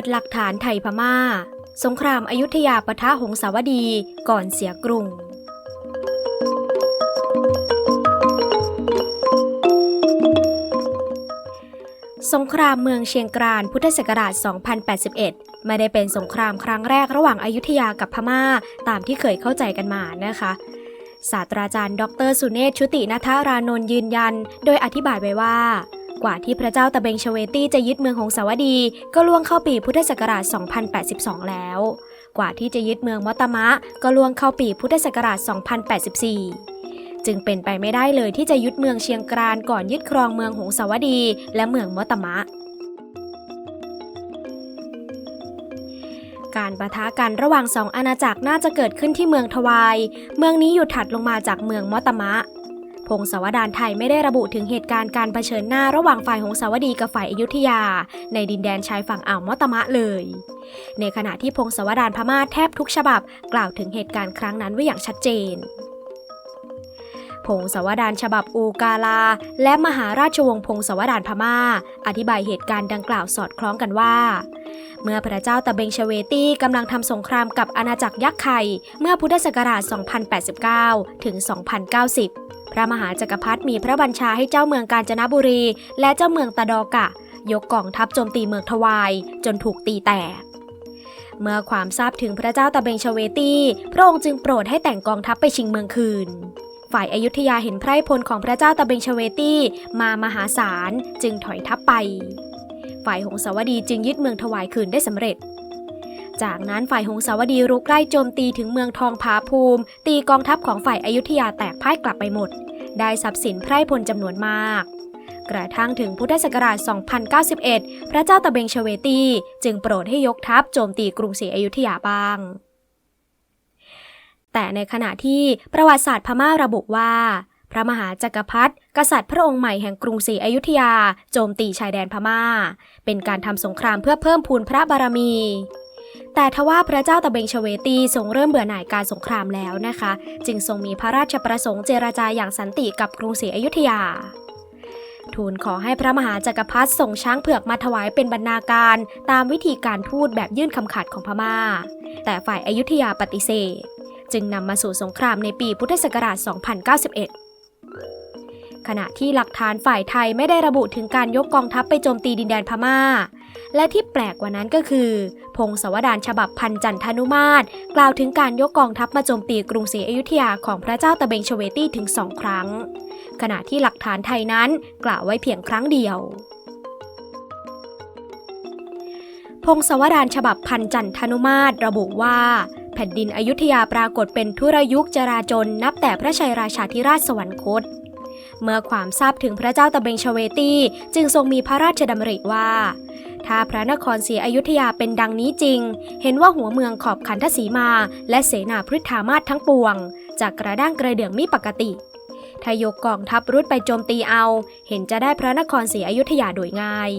ดหลักฐานไทยพม่า สงครามอายุธยาปะทะหงสาวดีก่อนเสียกรุง สงครามเมืองเชียงกรานพุทธศักราช 2081 ไม่ได้เป็นสงครามครั้งแรกระหว่างอายุทยากับพม่าตามที่เคยเข้าใจกันมานะคะศาสตราจารย์ ดรสุเนศชุตินัทารานนท์ยืนยัน โดยอธิบายไว้ว่า กว่าที่พระเจ้าตะเบงชเวตี้จะยึดเมืองหงสาวดี ก็ล่วงเข้าปีพุทธศักราช 2082 แล้ว กว่าที่จะยึดเมืองมอตมะ ก็ล่วงเข้าปีพุทธศักราช 2084 จึงเป็นไปไม่ได้เลยที่จะยึดเมืองเชียงกรานก่อนยึดครองเมืองหงสาวดี และเมืองมอตมะการประทะกันระหว่างสองอาณาจักรน่าจะเกิดขึ้นที่เมืองทวาย เมืองนี้อยู่ถัดลงมาจากเมืองมอตมะ พงศาวดารไทยไม่ได้ระบุถึงเหตุการณ์การเผชิญหน้าระหว่างฝ่ายหงสาวดีกับฝ่ายอยุธยา ในดินแดนชายฝั่งอ่าวมอตมะเลย ในขณะที่พงศาวดารพม่าแทบทุกฉบับ กล่าวถึงเหตุการณ์ครั้งนั้นไว้อย่างชัดเจนพงศาวดารฉบับอูกาลา และมหาราชวงศ์พงศาวดารพม่า อธิบายเหตุการณ์ดังกล่าวสอดคล้องกันว่า เมื่อพระเจ้าตะเบงชเวตีกำลังทำสงครามกับอาณาจักรยักษ์ไข่เมื่อพุทธศักราช 2089 ถึง 2090 พระมหาจักรพรรดิมีพระบัญชาให้เจ้าเมืองกาญจนบุรี และเจ้าเมืองตะดอกะ ยกกองทัพโจมตีเมืองทวาย จนถูกตีแตก เมื่อความทราบถึงพระเจ้าตะเบงชเวตี พระองค์จึงโปรดให้แต่งกองทัพไปชิงเมืองคืน ฝ่ายอายุทยาเห็นไพร่พลของพระเจ้าตะเบงชเวตีมามหาศาลจึงถอยทัพไป ฝ่ายหงสาวดีจึงยึดเมืองถวายคืนได้สำเร็จ จากนั้นฝ่ายหงสาวดีรุกไล่โจมตีถึงเมืองทองผาภูมิ ตีกองทัพของฝ่ายอายุทยาแตกพ่ายกลับไปหมด ได้ทรัพย์สินไพร่พลจำนวนมาก กระทั่งถึงพุทธศักราช 2091 พระเจ้าตะเบงชเวตี จึงโปรดให้ยกทัพโจมตีกรุงศรีอยุธยาบ้าง แต่ในขณะที่ประวัติศาสตร์พม่าระบุว่า พระมหาจักรพรรดิกษัตริย์พระองค์ใหม่แห่งกรุงศรีอยุธยา โจมตีชายแดนพม่า เป็นการทำสงครามเพื่อเพิ่มพูนพระบารมี แต่ทว่าพระเจ้าตะเบงชเวตีทรงเริ่มเบื่อหน่ายการสงครามแล้วนะคะ จึงทรงมีพระราชประสงค์เจรจาอย่างสันติกับกรุงศรีอยุธยา ทูลขอให้พระมหาจักรพรรดิส่งช้างเผือกมาถวายเป็นบรรณาการตามวิธีการทูตแบบยื่นคำขาดของพม่า แต่ฝ่ายอายุธยาปฏิเสธ จึงนำมาสู่สงครามในปีพุทธศักราช 2091ขณะที่หลักฐานฝ่ายไทยไม่ได้ระบุถึงการยกกองทัพไปโจมตีดินแดนพม่า และที่แปลกกว่านั้นก็คือ พงศาวดารฉบับพันจันทนุมาตร กล่าวถึงการยกกองทัพมาโจมตีกรุงศรีอยุธยาของพระเจ้าตะเบงชเวตี้ถึงสองครั้ง ขณะที่หลักฐานไทยนั้นกล่าวไว้เพียงครั้งเดียวพงศาวดารฉบับพันจันทนุมาตรระบุว่า แผ่นดินอยุธยาปรากฏเป็นทุรยุคจราจนนับแต่พระชัยราชาธิราชสวรรคต เมื่อความทราบถึงพระเจ้าตะเบงชเวตี้จึงทรงมีพระราชดำริว่า ถ้าพระนครศรีอยุธยาเป็นดังนี้จริง เห็นว่าหัวเมืองขอบขันทศีมา และเสนาพฤทธามาศทั้งปวง จากกระด้างกระเดื่องมิปกติถ้ายกกองทัพรุดไปโจมตีเอา เห็นจะได้พระนครศรีอยุธยาโดยง่าย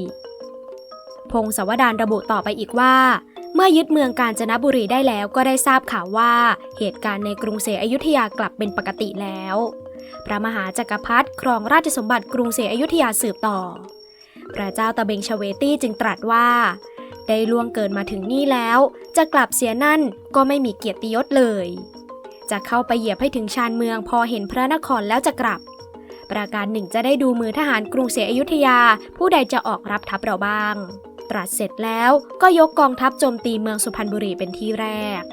พงศวดารระบุต่อไปอีกว่า เมื่อยึดเมืองกาญจนบุรีได้แล้วก็ได้ทราบข่าวว่า เหตุการณ์ในกรุงศรีอยุธยากลับเป็นปกติแล้ว พระมหาจักรพรรดิครองราชสมบัติกรุงศรีอยุธยาสืบต่อ พระเจ้าตะเบงชเวตี้จึงตรัสว่า ได้ล่วงเกินมาถึงนี่แล้ว จะกลับเสียนั่นก็ไม่มีเกียรติยศเลย จะเข้าไปเหยียบให้ถึงชานเมืองพอเห็นพระนครแล้วจะกลับ ประการหนึ่งจะได้ดูมือทหารกรุงศรียอยุธยา ผู้ใดจะออกรับทัพเราบ้าง ตรัสเสร็จแล้วก็ยกกองทัพโจมตีเมืองสุพรรณบุรีเป็นที่แรก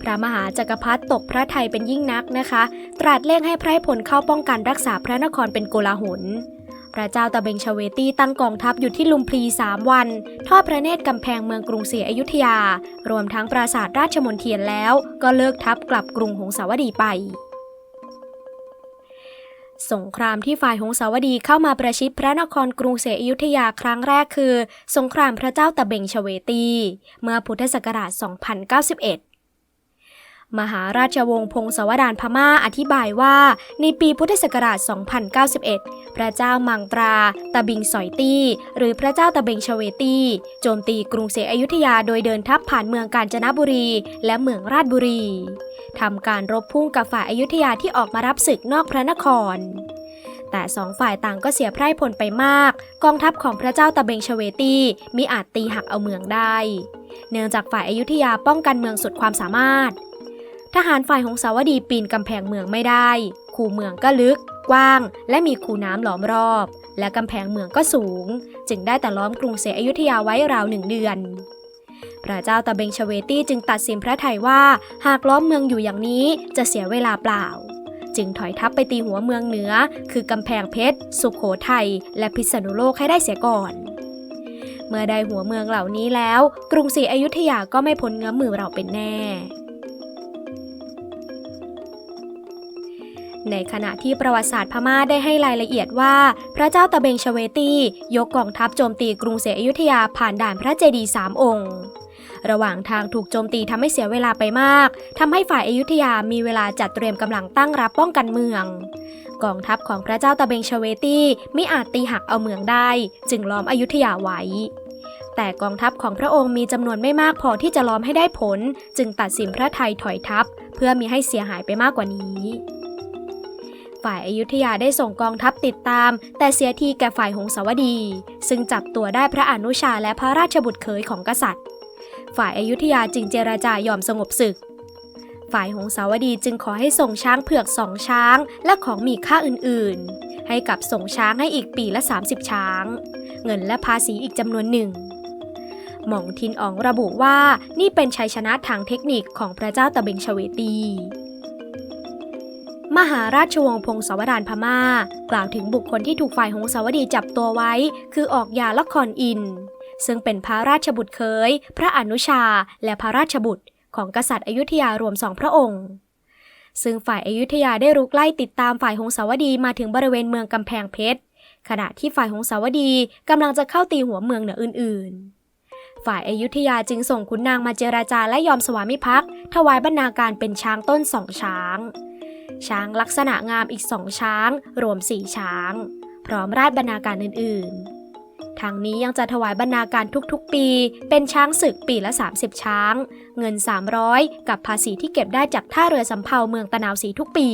พระมหาจักรพรรดิตกพระไทยเป็นยิ่งนักนะคะ ตรัสเร่งให้ไพร่พลเข้าป้องกันรักษาพระนครเป็นโกลาหล พระเจ้าตะเบงชเวตีตั้งกองทัพอยู่ที่ลุมพลีสามวัน ทอดพระเนตรกำแพงเมืองกรุงศรีอยุธยา รวมทั้งปราสาทราชมนเทียนแล้ว ก็เลิกทัพกลับกรุงหงสาวดีไป สงครามที่ฝ่ายหงสาวดีเข้ามาประชิดพระนครกรุงศรีอยุธยาครั้งแรกคือ สงครามพระเจ้าตะเบงชเวตี เมื่อพุทธศักราช 2091 มหาราชวงศ์พงศาวดารพม่าอธิบายว่า ในปีพุทธศักราช 2091 พระเจ้ามังตรา ตะบิงสอยตี้ หรือพระเจ้าตะเบงชเวตี้ โจมตีกรุงศรีอยุธยาโดยเดินทัพผ่านเมืองกาญจนบุรี และเมืองราชบุรีทำการรบพุ่งกับฝ่ายอยุธยาที่ออกมารับศึกนอกพระนครแต่สองฝ่ายต่างก็เสียไพร่พลไปมาก กองทัพของพระเจ้าตะเบงชเวตีมิอาจตีหักเอาเมืองได้ เนื่องจากฝ่ายอายุธยาป้องกันเมืองสุดความสามารถ ทหารฝ่ายหงสาวดีปีนกำแพงเมืองไม่ได้ คูเมืองก็ลึก กว้าง และมีคูน้ำล้อมรอบ และกำแพงเมืองก็สูง จึงได้แต่ล้อมกรุงศรีอยุธยาไว้ราวหนึ่งเดือน พระเจ้าตะเบงชเวตี้จึงตัดสินพระทัยว่า หากล้อมเมืองอยู่อย่างนี้จะเสียเวลาเปล่า จึงถอยทัพไปตีหัวเมืองเหนือ คือกำแพงเพชร สุขโขทัย และพิษณุโลกให้ได้เสียก่อนเมื่อได้หัวเมืองเหล่านี้แล้ว กรุงศรีอยุธยาก็ไม่พ้นเงื้อมมือเราเป็นแน่ ในขณะที่ประวัติศาสตร์พม่าได้ให้รายละเอียดว่า พระเจ้าตะเบงชเวตี ยกกองทัพโจมตีกรุงศรีอยุธยาผ่านด่านพระเจดีย์สามองค์ ระหว่างทางถูกโจมตีทำให้เสียเวลาไปมากทำให้ฝ่ายอยุธยามีเวลาจัดเตรียมกำลังตั้งรับป้องกันเมือง กองทัพของพระเจ้าตะเบงชเวตีไม่อาจตีหักเอาเมืองได้ จึงล้อมอยุธยาไว้แต่กองทัพของพระองค์มีจำนวนไม่มากพอที่จะล้อมให้ได้ผล จึงตัดสินพระไทยถอยทัพ เพื่อมีให้เสียหายไปมากกว่านี้ ฝ่ายอยุธยาได้ส่งกองทัพติดตาม แต่เสียทีแก่ฝ่ายหงสาวดี ซึ่งจับตัวได้พระอนุชาและพระราชบุตรเขยของกษัตริย์ ฝ่ายอยุธยาจึงเจรจายอมสงบศึก ฝ่ายหงสาวดีจึงขอให้ส่งช้างเผือกสองช้าง และของมีค่าอื่นๆ ให้กับส่งช้างให้อีกปีละ 30 ช้าง เงินและภาษีอีกจำนวนหนึ่งหม่องทินอ๋องระบุว่านี่เป็นชัยชนะทางเทคนิคของพระเจ้าตะเบงชเวตี มหาราชวงศ์พงศาวดารพม่า กล่าวถึงบุคคลที่ถูกฝ่ายหงสาวดีจับตัวไว้ คือออกยาละครอิน ซึ่งเป็นพระราชบุตรเคย พระอนุชา และพระราชบุตร ของกษัตริย์อยุธยารวมสองพระองค์ ซึ่งฝ่ายอยุธยาได้รุกไล่ติดตามฝ่ายหงสาวดีมาถึงบริเวณเมืองกำแพงเพชร ขณะที่ฝ่ายหงสาวดีกำลังจะเข้าตีหัวเมืองเหนืออื่น ๆฝ่ายอยุธยาจึงส่งขุนนางมาเจราจาและยอมสวามิภักดิ์ถวายบรรณาการเป็นช้างต้นสองช้าง ช้างลักษณะงามอีกสองช้าง รวมสี่ช้าง พร้อมราชบรรณาการอื่นๆ ทางนี้ยังจะถวายบรรณาการทุกๆ ปี เป็นช้างศึกปีละ 30 ช้าง เงิน 300 กับภาษีที่เก็บได้จากท่าเรือสำเภาเมืองตะนาวศรีทุกปี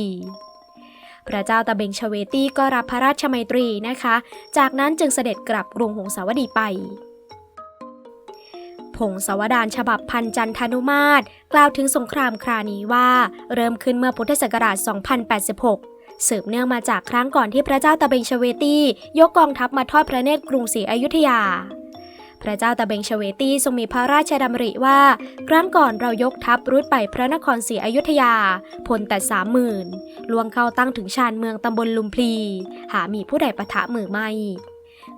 พระเจ้าตะเบงชเวตีก็รับพระราชมัยตรีนะคะ จากนั้นจึงเสด็จกลับกรุงหงสาวดีไป พงศาวดารฉบับพันจันทนุมาตร กล่าวถึงสงครามครานี้ว่า เริ่มขึ้นเมื่อพุทธศักราช 2086 สืบเนื่องมาจากครั้งก่อนที่พระเจ้าตะเบงชเวตียกกองทัพมาทอดพระเนตรกรุงศรีอยุธยา พระเจ้าตะเบงชเวตีทรงมีพระราชดำริว่า ครั้งก่อนเรายกทัพรุดไปพระนครศรีอยุธยา พลแต่สามหมื่นลวงเข้าตั้งถึงชานเมืองตำบลลุมพลี หามีผู้ใดปะทะมือไม่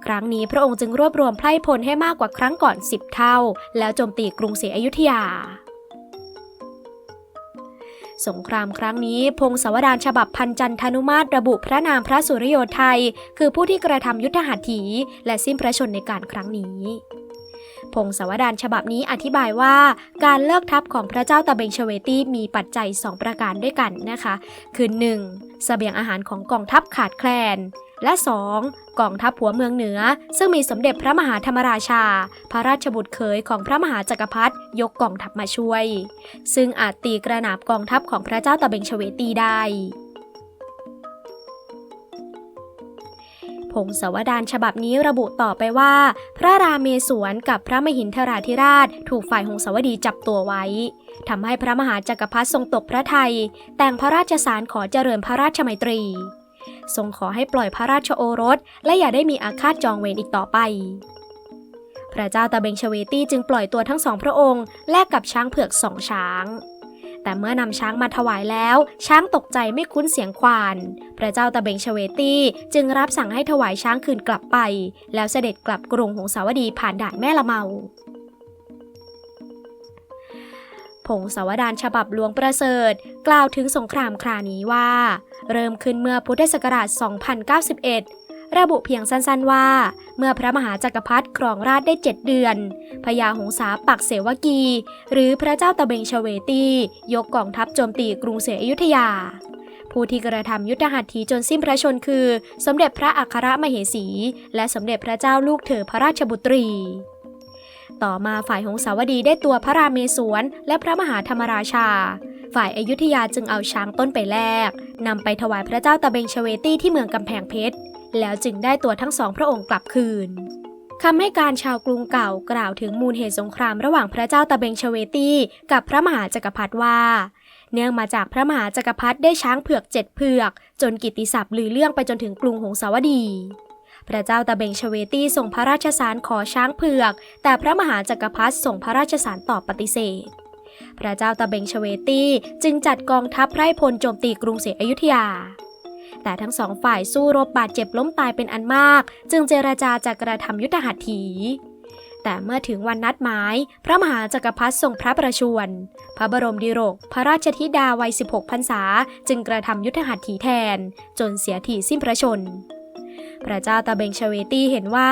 ครั้งนี้พระองค์จึงรวบรวมไพร่พลให้มากกว่าครั้งก่อน 10 เท่า แล้วโจมตีกรุงศรีอยุธยาสงครามครั้งนี้พงศาวดารฉบับพันจันทนุมาตรระบุพระนามพระสุริโยไทย คือผู้ที่กระทำยุทธหัตถี และสิ้นพระชนในการครั้งนี้ พงศาวดารฉบับนี้อธิบายว่า การเลิกทัพของพระเจ้าตะเบงชเวตีมีปัจจัย 2 ประการด้วยกันนะคะ คือ 1. เสบียงอาหารของกองทัพขาดแคลน และ 2. กองทัพหัวเมืองเหนือ ซึ่งมีสมเด็จพระมหาธรรมราชา พระราชบุตรเขยของพระมหาจักรพรรดิยกกองทัพมาช่วย ซึ่งอาจตีกระนาบกองทัพของพระเจ้าตะเบงชเวตีได้พงศาวดารฉบับนี้ระบุต่อไปว่า พระราเมศวรกับพระมหินทราธิราช ถูกฝ่ายหงสาวดีจับตัวไว้ทำให้พระมหาจักรพรรดิทรงตกพระทัยแต่งพระราชสารขอเจริญพระราชมัยตรี ทรงขอให้ปล่อยพระราชโอรส และอย่าได้มีอาฆาตจองเวรอีกต่อไป พระเจ้าตะเบงชเวตีจึงปล่อยตัวทั้งสองพระองค์ แลกกับช้างเผือกสองช้าง แต่เมื่อนำช้างมาถวายแล้ว ช้างตกใจไม่คุ้นเสียงควาน พระเจ้าตะเบงชเวตีจึงรับสั่งให้ถวายช้างคืนกลับไป แล้วเสด็จกลับกรุงหงสาวดีผ่านด่านแม่ละเมา พงศาวดารฉบับหลวงประเสริฐ กล่าวถึงสงครามครานี้ว่า เริ่มขึ้นเมื่อพุทธศักราช 2091 ระบุเพียงสั้นๆว่า เมื่อพระมหาจักรพรรดิครองราชได้ 7 เดือน พญาหงสาปักเสวกี หรือพระเจ้าตะเบงชเวตี ยกกองทัพโจมตีกรุงศรีอยุธยาผู้ที่กระทำยุทธหัตถีจนสิ้นพระชนคือ สมเด็จพระอัครมเหสี และสมเด็จพระเจ้าลูกเธอพระราชบุตรี ต่อมาฝ่ายหงสาวดีได้ตัวพระรามเมศวรและพระมหาธรรมราชา ฝ่ายอายุทยาจึงเอาช้างต้นไปแลกนำไปถวายพระเจ้าตะเบงชเวตี้ที่เมืองกำแพงเพชร แล้วจึงได้ตัวทั้งสองพระองค์กลับคืนคำให้การชาวกรุงเก่ากล่าวถึงมูลเหตุสงครามระหว่างพระเจ้าตะเบงชเวตี้กับพระมหาจักรพรรดิว่า เนื่องมาจากพระมหาจักรพรรดิได้ช้างเผือกเจ็ดเผือก จนกิติศัพท์ลือเลื่องไปจนถึงกรุงหงสาวดี พระเจ้าตะเบงชเวตีส่งพระราชสารขอช้างเผือก แต่พระมหาจักรพรรดิส่งพระราชสารตอบปฏิเสธ พระเจ้าตะเบงชเวตีจึงจัดกองทัพไพร่พลโจมตีกรุงศรีอยุธยา แต่ทั้งสองฝ่ายสู้รบบาดเจ็บล้มตายเป็นอันมาก จึงเจรจาจะกระทำยุทธหัตถีแต่เมื่อถึงวันนัดหมาย พระมหาจักรพรรดิทรงพระประชวร พระบรมดิโรก พระราชธิดาวัย 16 พรรษา จึงกระทำยุทธหัตถีแทน จนเสียทีสิ้นพระชน พระเจ้าตาเบงชเวตีเห็นว่า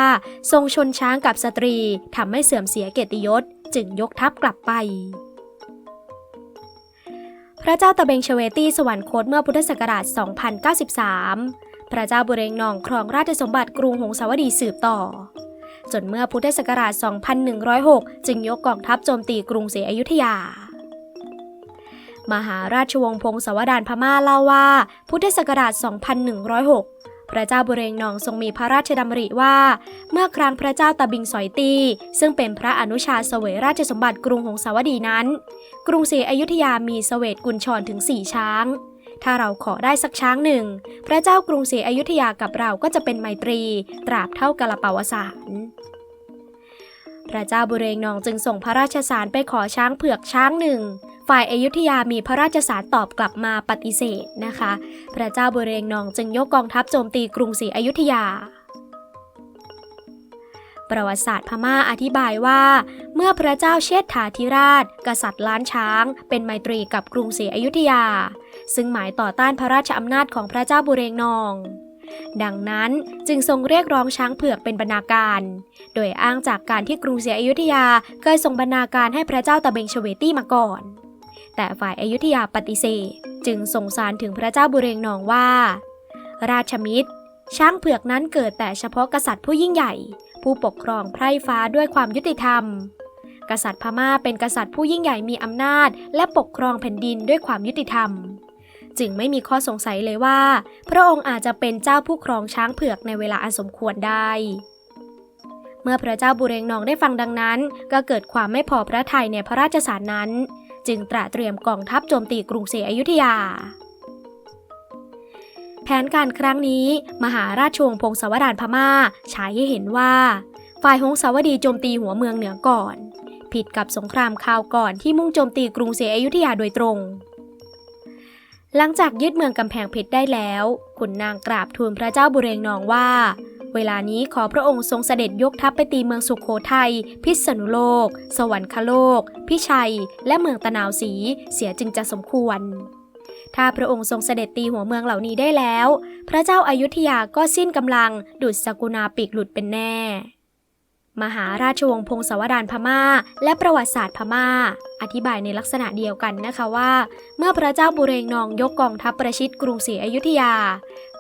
ทรงชนช้างกับสตรีทำให้เสื่อมเสียเกียรติยศ จึงยกทัพกลับไป พระเจ้าตะเบงชเวตีสวรรคตเมื่อพุทธศักราช 2093 พระเจ้าบุเรงนองครองราชสมบัติกรุงหงสาวดีสืบต่อ จนเมื่อพุทธศักราช 2106 จึงยกกองทัพโจมตีกรุงศรีอยุธยามหาราชวงศ์พงศาวดารพม่าเล่าว่า พุทธศักราช 2106 ระเจ้าบุเรงนองทรงมีพระราชดำริว่า เมื่อครั้งพระเจ้าตะบิงสอยตี ซึ่งเป็นพระอนุชาเสวยราชสมบัติกรุงหงสาวดีนั้น กรุงศรีอยุธยามีเสวตกุญชรถึงสี่ช้าง ถ้าเราขอได้สักช้างหนึ่ง พระเจ้ากรุงศรีอยุธยากับเราก็จะเป็นไมตรี ตราบเท่ากาลปาวสารพระเจ้าบุเรงนองจึงส่งพระราชสารไปขอช้างเผือกช้างหนึ่ง ฝ่ายอยุธยามีพระราชสารตอบกลับมาปฏิเสธนะคะ พระเจ้าบุเรงนองจึงยกกองทัพโจมตีกรุงศรีอยุธยา ประวัติศาสตร์พม่าอธิบายว่า เมื่อพระเจ้าเชษฐาธิราช กษัตริย์ล้านช้าง เป็นไมตรีกับกรุงศรีอยุธยา ซึ่งหมายต่อต้านพระราชอำนาจของพระเจ้าบุเรงนองดังนั้นจึงทรงเรียกร้องช้างเผือกเป็นบรรณาการ โดยอ้างจากการที่กรุงศรีอยุธยาเคยส่งบรรณาการให้พระเจ้าตะเบงชเวตี้มาก่อน แต่ฝ่ายอายุธยาปฏิเสธ จึงส่งสารถึงพระเจ้าบุเรงนองว่า ราชมิตร ช้างเผือกนั้นเกิดแต่เฉพาะกษัตริย์ผู้ยิ่งใหญ่ ผู้ปกครองไพร่ฟ้าด้วยความยุติธรรม กษัตริย์พม่าเป็นกษัตริย์ผู้ยิ่งใหญ่มีอำนาจ และปกครองแผ่นดินด้วยความยุติธรรม จึงไม่มีข้อสงสัยเลยว่า พระองค์อาจจะเป็นเจ้าผู้ครองช้างเผือกในเวลาอันสมควรได้เมื่อพระเจ้าบุเรงนองได้ฟังดังนั้น ก็เกิดความไม่พอพระทัยในพระราชสารนั้น จึงตระเตรียมกองทัพโจมตีกรุงศรีอยุธยา แผนการครั้งนี้ มหาราชวงศ์พงศาวดารพม่าฉายให้เห็นว่า ฝ่ายหงสาวดีโจมตีหัวเมืองเหนือก่อน ผิดกับสงครามคราวก่อนที่มุ่งโจมตีกรุงศรีอยุธยาโดยตรงหลังจากยึดเมืองกำแพงเพชรได้แล้ว ขุนนางกราบทูลพระเจ้าบุเรงนองว่า เวลานี้ขอพระองค์ทรงเสด็จยกทัพไปตีเมืองสุขโขทัย พิษณุโลก สวรรคโลก พิชัย และเมืองตะนาวศรีเสียจึงจะสมควร ถ้าพระองค์ทรงเสด็จตีหัวเมืองเหล่านี้ได้แล้ว พระเจ้าอายุทยาก็สิ้นกำลังดุดสกุณาปีกหลุดเป็นแน่ มหาราชวงศ์พงศาวดารพม่า และประวัติศาสตร์พม่า อธิบายในลักษณะเดียวกันนะคะว่า เมื่อพระเจ้าบุเรงนองยกกองทัพประชิดกรุงศรีอยุธยา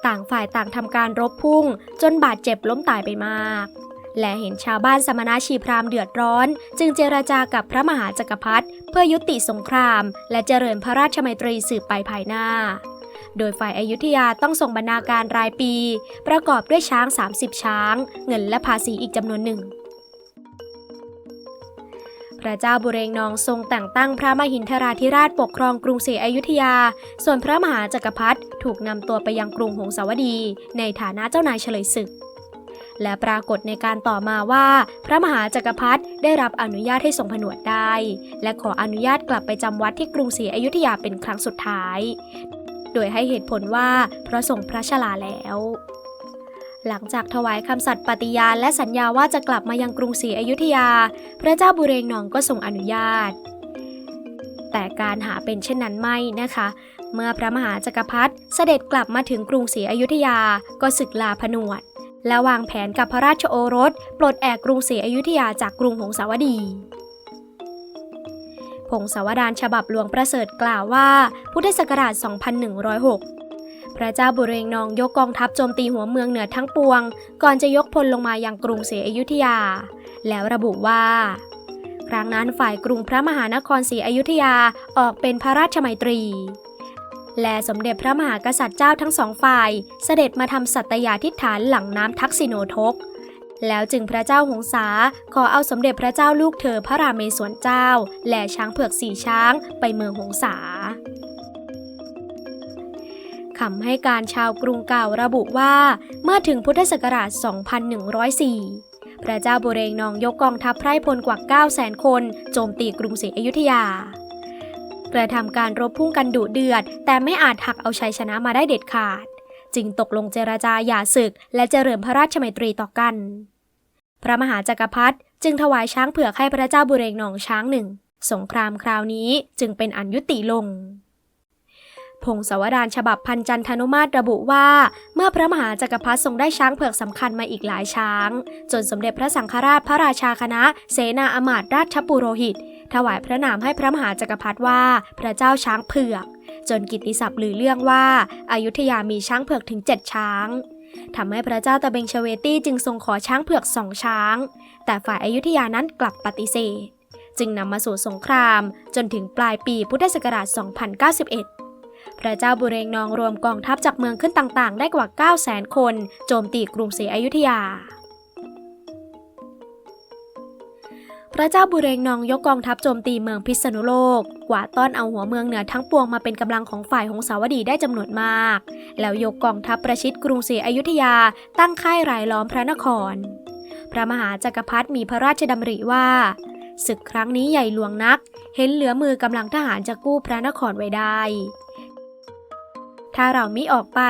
ต่างฝ่ายต่างทำการรบพุ่ง จนบาดเจ็บล้มตายไปมาก และเห็นชาวบ้านสมณชีพราหมณ์เดือดร้อน จึงเจรจากับพระมหาจักรพรรดิเพื่อยุติสงคราม และเจริญพระราชมัยตรีสืบไปภายหน้า โดยฝ่ายอายุทยาต้องส่งบรรณาการรายปี ประกอบด้วยช้าง 30 ช้าง เงินและภาษีอีกจำนวนหนึ่ง พระเจ้าบุเรงนองทรงแต่งตั้งพระมหินทราธิราชปกครองกรุงศรีอยุธยา ส่วนพระมหาจักรพรรดิถูกนำตัวไปยังกรุงหงสาวดี ในฐานะเจ้านายเฉลยศึก และปรากฏในการต่อมาว่า พระมหาจักรพรรดิได้รับอนุญาตให้ทรงผนวดได้ และขออนุญาตกลับไปจำวัดที่กรุงศรีอยุธยาเป็นครั้งสุดท้าย โดยให้เหตุผลว่าเพราะทรงพระชราแล้ว หลังจากถวายคำสัตย์ปฏิญาณและสัญญาว่าจะกลับมายังกรุงศรีอยุธยา พระเจ้าบุเรงนองก็ทรงอนุญาต แต่การหาเป็นเช่นนั้นไม่นะคะ เมื่อพระมหาจักรพรรดิเสด็จกลับมาถึงกรุงศรีอยุธยาก็ศึกลาผนวด และวางแผนกับพระราชโอรส ปลดแอกกรุงศรีอยุธยาจากกรุงหงสาวดีพงศาวดารฉบับหลวงประเสริฐกล่าวว่า พุทธศักราช 2106 พระเจ้าบุเรงนองยกกองทัพโจมตีหัวเมืองเหนือทั้งปวง ก่อนจะยกพลลงมายังกรุงศรีอยุธยา แล้วระบุว่า ครั้งนั้นฝ่ายกรุงพระมหานครศรีอยุธยาออกเป็นพระราชมัยตรี และสมเด็จพระมหากษัตริย์เจ้าทั้งสองฝ่าย เสด็จมาทำสัตยาธิฐานหลังน้ำทักษิโนทกแล้วจึงพระเจ้าหงสาขอเอาสมเด็จพระเจ้าลูกเธอพระราเมศวรเจ้า และช้างเผือกสี่ช้างไปเมืองหงสา คำให้การชาวกรุงเก่าระบุว่า เมื่อถึงพุทธศักราช 2104 พระเจ้าบุเรงนองยกกองทัพไพร่พลกว่า 900,000 คน โจมตีกรุงศรีอยุธยากระทำการรบพุ่งกันดุเดือด แต่ไม่อาจหักเอาชัยชนะมาได้เด็ดขาด จึงตกลงเจรจาหย่าศึก และเจริญพระราชมัยตรีต่อกัน พระมหาจักรพรรดิจึงถวายช้างเผือกให้พระเจ้าบุเรงนองช้างหนึ่งสงครามคราวนี้จึงเป็นอันยุติลง พงศาวดารฉบับพันจันทนุมาตรระบุว่า เมื่อพระมหาจักรพรรดิทรงได้ช้างเผือกสำคัญมาอีกหลายช้าง จนสมเด็จพระสังฆราชพระราชาคณะ เสนาอมาตราชปุโรหิต ถวายพระนามให้พระมหาจักรพรรดิว่า พระเจ้าช้างเผือก จนกิตติศัพท์ลือเรื่องว่าอายุทยามีช้างเผือกถึงเจ็ดช้างทำให้พระเจ้าตะเบงเชเวตี้จึงทรงขอช้างเผือกสองช้าง แต่ฝ่ายอายุทยานั้นกลับปฏิเสธ จึงนำมาสู่สงครามจนถึงปลายปีพุทธศักราช 2091 พระเจ้าบุเรงนองรวมกองทัพจากเมืองขึ้นต่างๆ ได้กว่า 900,000 คน โจมตีกรุงศรีอยุธยาพระเจ้าบุเรงนองยกกองทัพโจมตีเมืองพิษณุโลก กวาดต้อนเอาหัวเมืองเหนือทั้งปวงมาเป็นกำลังของฝ่ายหงสาวดีได้จำนวนมาก แล้วยกกองทัพประชิดกรุงศรีอยุธยา ตั้งค่ายรายล้อมพระนคร พระมหาจักรพรรดิมีพระราชดำริว่า ศึกครั้งนี้ใหญ่หลวงนัก เห็นเหลือมือกำลังทหารจะกู้พระนครไว้ได้ ถ้าเราไมิออกไป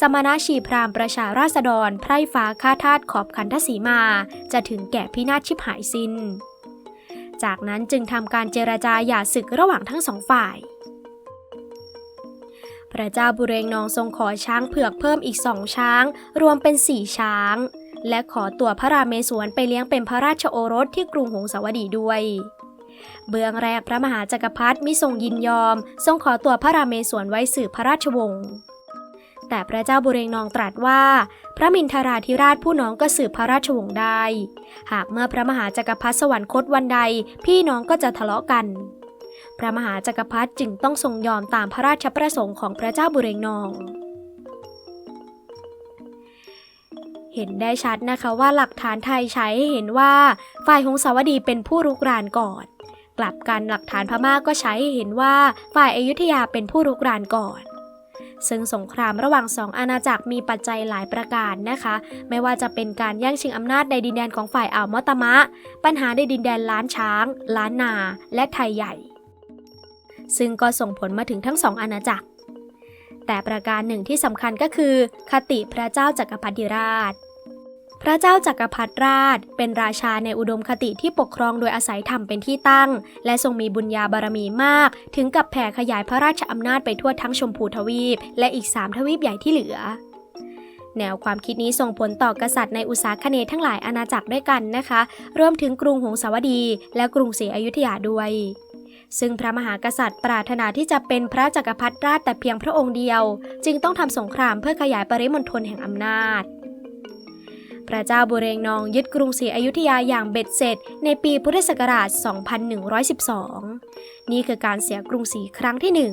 สมณชีพรามประชาราษฎรไพร่ฟ้าฆ่าทาสขอบคันทศีมา จะถึงแก่พินาศชิบหายสิน้น จากนั้นจึงทำการเจรจาหย่าศึกระหว่างทั้งสองฝ่าย พระเจ้าบุเรงนองทรงขอช้างเผือกเพิ่มอีกสองช้าง รวมเป็นสี่ช้าง และขอตัวพระราเมศวรไปเลี้ยงเป็นพระราชโอรสที่กรุงหงสาวดีด้วย เบื้องแรกพระมหาจักรพรรดิมิทรงยินยอม ทรงขอตัวพระราเมศวรไว้สืบพระราชวงศ์แต่พระเจ้าบุเรงนองตรัสว่า พระมินทราธิราชผู้น้องก็สืบพระราชวงศ์ได้ หากเมื่อพระมหาจักรพรรดิสวรรคตวันใด พี่น้องก็จะทะเลาะกัน พระมหาจักรพรรดิจึงต้องทรงยอมตามพระราชประสงค์ของพระเจ้าบุเรงนองเห็นได้ชัดนะคะว่าหลักฐานไทยใช้ให้เห็นว่าฝ่ายหงสาวดีเป็นผู้รุกรานก่อน กลับกันหลักฐานพม่าก็ใช้ใเห็นว่าฝ่ายอายุธยาเป็นผู้รุกรานก่อน ซึ่งสงครามระหว่างสองอาณาจักรมีปัจจัยหลายประการนะคะ ไม่ว่าจะเป็นการแย่งชิงอำนาจในดินแดนของฝ่ายอ่าวมอตมะ ปัญหาในดินแดนล้านช้าง ล้านนา และไทยใหญ่ ซึ่งก็ส่งผลมาถึงทั้งสองอาณาจักร แต่ประการหนึ่งที่สำคัญก็คือ คติพระเจ้าจักรพรรดิราช พระเจ้าจักรพรรดิราช เป็นราชาในอุดมคติที่ปกครองโดยอาศัยธรรมเป็นที่ตั้ง และทรงมีบุญญาบารมีมาก ถึงกับแผ่ขยายพระราชอำนาจไปทั่วทั้งชมพูทวีป และอีกสามทวีปใหญ่ที่เหลือ แนวความคิดนี้ส่งผลต่อกษัตริย์ในอุตสาคเนทั้งหลายอาณาจักรด้วยกันนะคะ รวมถึงกรุงหงสาวดี และกรุงศรีอยุธยาด้วยซึ่งพระมหากษัตริย์ปรารถนาที่จะเป็นพระจักรพรรดิราชแต่เพียงพระองค์เดียว จึงต้องทำสงครามเพื่อขยายปริมณฑลแห่งอำนาจ พระเจ้าบุเรงนองยึดกรุงศรีอยุธยาอย่างเบ็ดเสร็จ ในปีพุทธศักราช 2112 นี่คือการเสียกรุงศรีครั้งที่หนึ่ง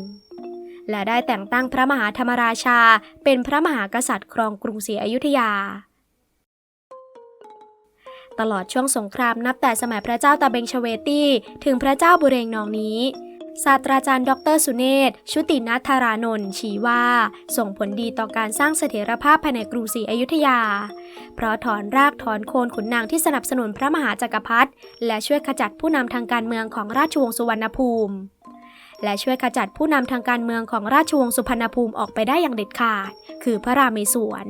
และได้แต่งตั้งพระมหาธรรมราชา เป็นพระมหากษัตริย์ครองกรุงศรีอยุธยา ตลอดช่วงสงครามนับแต่สมัยพระเจ้าตาเบงชเวตีถึงพระเจ้าบุเรงนองนี้ ศาสตราจารย์ ดรสุเนศ ชุตินัทธารานนท์ชี้ว่า ส่งผลดีต่อการสร้างเสถียรภาพภายในกรุงศรีอยุธยา เพราะถอนรากถอนโคนขุนนางที่สนับสนุนพระมหาจักรพรรดิและช่วยขจัดผู้นำทางการเมืองของราชวงศ์สุวรรณภูมิ และช่วยขจัดผู้นำทางการเมืองของราชวงศ์สุพรรณภูมิออกไปได้อย่างเด็ดขาด คือพระราเมศวร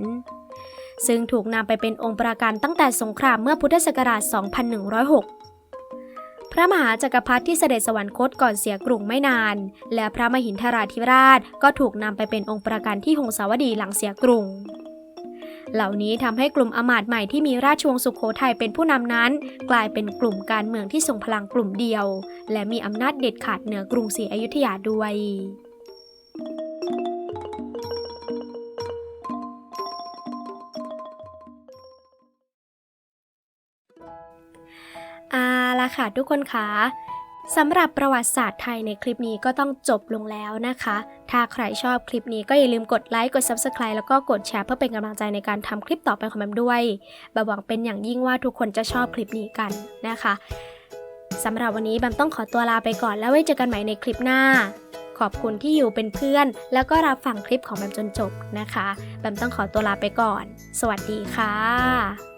ซึ่งถูกนำไปเป็นองค์ประกันตั้งแต่สงครามเมื่อพุทธศักราช 2106 ระมหาจักรพรรดิที่เสด็จสวรรคตก่อนเสียกรุงไม่นาน และพระมหินทราธิราชก็ถูกนำไปเป็นองค์ประกันที่หงสาวดีหลังเสียกรุงเหล่านี้ทำให้กลุ่มอมาตย์ใหม่ที่มีราชวงศ์สุขโขทัยเป็นผู้นำนั้น กลายเป็นกลุ่มการเมืองที่ทรงพลังกลุ่มเดียว และมีอำนาจเด็ดขาดเหนือกรุงศรีอยุธยาด้วย ค่ะทุกคนคะสำหรับประวัติศาสตร์ไทยในคลิปนี้ก็ต้องจบลงแล้วนะคะ ถ้าใครชอบคลิปนี้ก็อย่าลืมกดไลค์ กด Subscribe แล้วก็กดแชร์เพื่อเป็นกำลังใจในการทำคลิปต่อไปของแบมด้วยบบหวังเป็นอย่างยิ่งว่าทุกคนจะชอบคลิปนี้กันนะคะสำหรับวันนี้แบมต้องขอตัวลาไปก่อนแล้วไว้เจอกันใหม่ในคลิปหน้า ขอบคุณที่อยู่เป็นเพื่อน แล้วก็รับฟังคลิปของแบมจนจบนะคะ แบมต้องขอตัวลาไปก่อน สวัสดีค่ะ